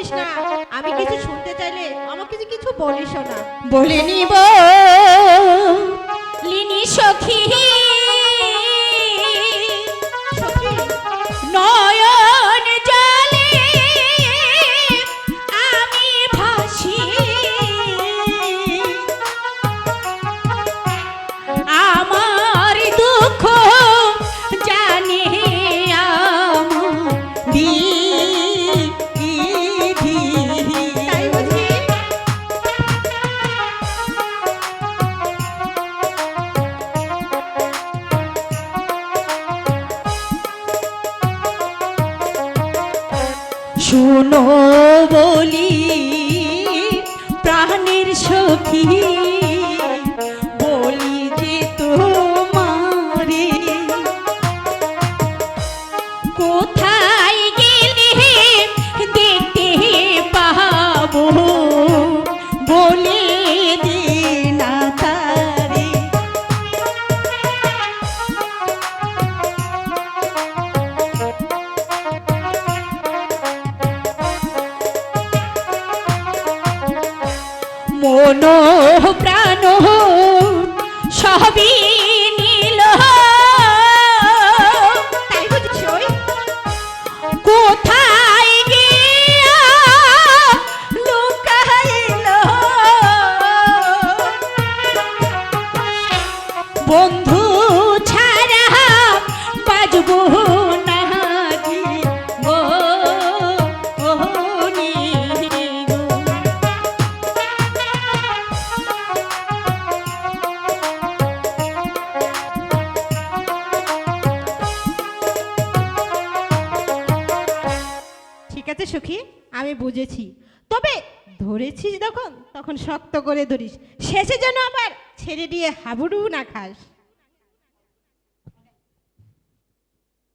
করিস না। আমি কিছু শুনতে চাইলে আমাকে যে কিছু বলিস না। বলিনি নিব। লিনি সখী শুনো বলি প্রাণের সখী বলি যে তোমারে। কোথায় মন প্রাণ সবই আছে সুখী, আমি বুঝেছি। তবে ধরেছিস যখন, তখন শক্ত করে ধরিস। শেষে যেন আবার ছেড়ে দিয়ে হাবুডু না খাস।